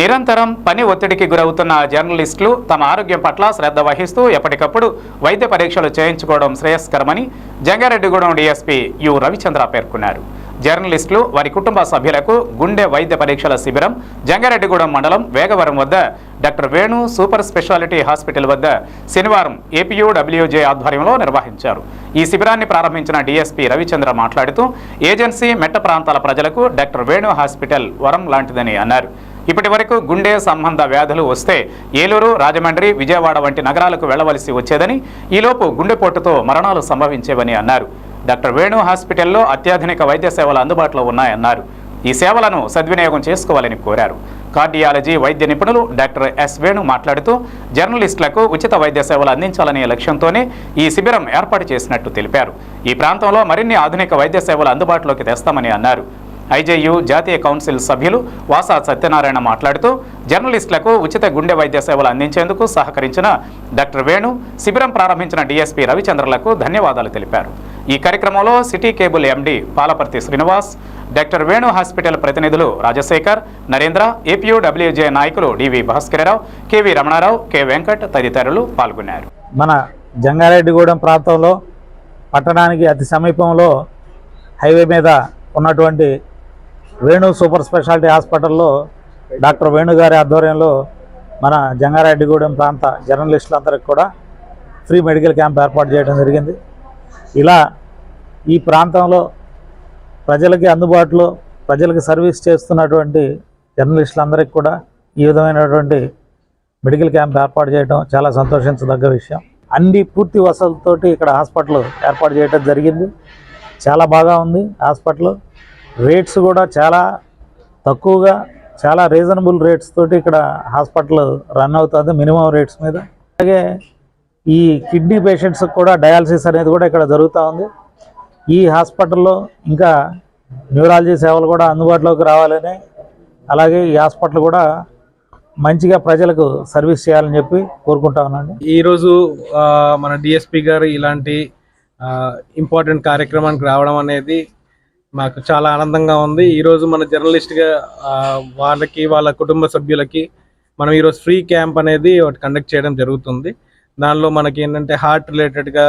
నిరంతరం పని ఒత్తిడికి గురవుతున్న జర్నలిస్టులు తమ ఆరోగ్యం పట్ల శ్రద్ధ వహిస్తూ ఎప్పటికప్పుడు వైద్య పరీక్షలు చేయించుకోవడం శ్రేయస్కరమని జంగారెడ్డిగూడెం డీఎస్పీ యు రవిచంద్ర పేర్కొన్నారు. జర్నలిస్టులు వారి కుటుంబ సభ్యులకు గుండె వైద్య పరీక్షల శిబిరం జంగారెడ్డిగూడెం మండలం వేగవరం వద్ద doctor Venu super speciality hospital వద్ద శనివారం ఏపీయూడబ్ల్యూజే ఆధ్వర్యంలో నిర్వహించారు. ఈ శిబిరాన్ని ప్రారంభించిన డీఎస్పీ రవిచంద్ర మాట్లాడుతూ ఏజెన్సీ మెట్ట ప్రాంతాల ప్రజలకు డాక్టర్ వేణు హాస్పిటల్ వరం లాంటిదని అన్నారు. ఇప్పటి వరకు గుండె సంబంధ వ్యాధులు వస్తే ఏలూరు రాజమండ్రి విజయవాడ వంటి నగరాలకు వెళ్ళవలసి వచ్చేదని ఈలోపు గుండెపోటుతో మరణాలు సంభవించేవని అన్నారు. డాక్టర్ వేణు హాస్పిటల్లో అత్యాధునిక వైద్య సేవలు అందుబాటులో ఉన్నాయన్నారు. ఈ సేవలను సద్వినియోగం చేసుకోవాలని కోరారు. కార్డియాలజీ వైద్య నిపుణులు డాక్టర్ ఎస్ వేణు మాట్లాడుతూ జర్నలిస్టులకు ఉచిత వైద్య సేవలు అందించాలనే లక్ష్యంతోనే ఈ శిబిరం ఏర్పాటు చేసినట్టు తెలిపారు. ఈ ప్రాంతంలో మరిన్ని ఆధునిక వైద్య సేవలు అందుబాటులోకి తెస్తామని అన్నారు. ఐజేయు జాతీయ కౌన్సిల్ సభ్యులు వాసా సత్యనారాయణ మాట్లాడుతూ జర్నలిస్టులకు ఉచిత గుండె వైద్య సేవలు అందించేందుకు సహకరించిన డాక్టర్ వేణు శిబిరం ప్రారంభించిన డీఎస్పీ రవిచంద్రలకు ధన్యవాదాలు తెలిపారు. ఈ కార్యక్రమంలో city cable MD Palaparthi Srinivas doctor Venu hospital ప్రతినిధులు రాజశేఖర్ నరేంద్ర ఏపీయూడబ్ల్యూజే నాయకులు DV Bhaskararao KV Ramanarao K Venkat తదితరులు పాల్గొన్నారు. మన జంగారెడ్డిగూడెం ప్రాంతంలో పట్టణానికి అతి సమీపంలో హైవే మీద ఉన్నటువంటి వేణు సూపర్ స్పెషాలిటీ హాస్పిటల్లో డాక్టర్ వేణు గారి ఆధ్వర్యంలో మన జంగారెడ్డిగూడెం ప్రాంత జర్నలిస్టులందరికీ కూడా ఫ్రీ మెడికల్ క్యాంప్ ఏర్పాటు చేయడం జరిగింది. ఇలా ఈ ప్రాంతంలో ప్రజలకి అందుబాటులో ప్రజలకు సర్వీస్ చేస్తున్నటువంటి జర్నలిస్టులందరికీ కూడా ఈ విధమైనటువంటి మెడికల్ క్యాంప్ ఏర్పాటు చేయడం చాలా సంతోషించదగ్గ విషయం. అన్ని పూర్తి వసతులతోటి ఇక్కడ హాస్పిటల్ ఏర్పాటు చేయడం జరిగింది. చాలా బాగా ఉంది హాస్పిటల్. రేట్స్ కూడా చాలా తక్కువగా చాలా రీజనబుల్ రేట్స్ తోటి ఇక్కడ హాస్పిటల్ రన్ అవుతుంది మినిమం రేట్స్ మీద. అలాగే ఈ కిడ్నీ పేషెంట్స్కి కూడా డయాలసిస్ అనేది కూడా ఇక్కడ జరుగుతూ ఉంది. ఈ హాస్పిటల్లో ఇంకా న్యూరాలజీ సేవలు కూడా అందుబాటులోకి రావాలని అలాగే ఈ హాస్పిటల్ కూడా మంచిగా ప్రజలకు సర్వీస్ చేయాలని చెప్పి కోరుకుంటా ఉన్నాను. ఈరోజు మన డిఎస్పి గారు ఇలాంటి ఇంపార్టెంట్ కార్యక్రమానికి రావడం అనేది మాకు చాలా ఆనందంగా ఉంది. ఈరోజు మన జర్నలిస్ట్గా వాళ్ళకి వాళ్ళ కుటుంబ సభ్యులకి మనం ఈరోజు ఫ్రీ క్యాంప్ అనేది ఒకటి కండక్ట్ చేయడం జరుగుతుంది. దానిలో మనకి ఏంటంటే హార్ట్ రిలేటెడ్గా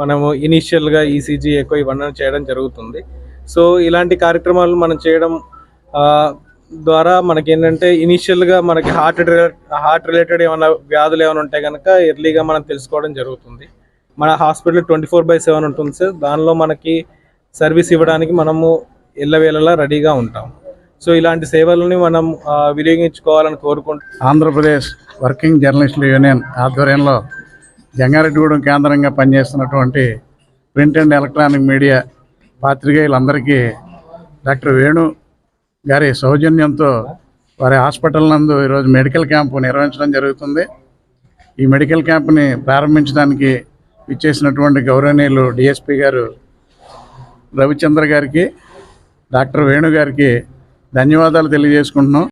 మనము ఇనీషియల్గా ఈసీజీ ఎక్కువ ఇవన్నీ చేయడం జరుగుతుంది. సో ఇలాంటి కార్యక్రమాలు మనం చేయడం ద్వారా మనకి ఏంటంటే ఇనీషియల్గా మనకి హార్ట్ హార్ట్ రిలేటెడ్ ఏమైనా వ్యాధులు ఏమైనా ఉంటే కనుక ఎర్లీగా మనం తెలుసుకోవడం జరుగుతుంది. మన hospital twenty four by seven ఉంటుంది సార్. దానిలో మనకి సర్వీస్ ఇవ్వడానికి మనము ఎల్లవేళలా రెడీగా ఉంటాం. సో ఇలాంటి సేవలని మనం వినియోగించుకోవాలని కోరుకుంటున్నాం ఆంధ్రప్రదేశ్ వర్కింగ్ జర్నలిస్టుల యూనియన్ ఆధ్వర్యంలో జంగారెడ్డిగూడెం కేంద్రంగా పనిచేస్తున్నటువంటి ప్రింట్ అండ్ ఎలక్ట్రానిక్ మీడియా పాత్రికేయులందరికీ డాక్టర్ వేణు గారి సౌజన్యంతో వారి హాస్పిటల్ నందు ఈరోజు మెడికల్ క్యాంపు నిర్వహించడం జరుగుతుంది. ఈ మెడికల్ క్యాంప్ని ప్రారంభించడానికి ఇచ్చేసినటువంటి గౌరవనీయులు డిఎస్పి గారు రవిచంద్ర గారికి డాక్టర్ వేణు గారికి ధన్యవాదాలు తెలియజేసుకుంటున్నాం.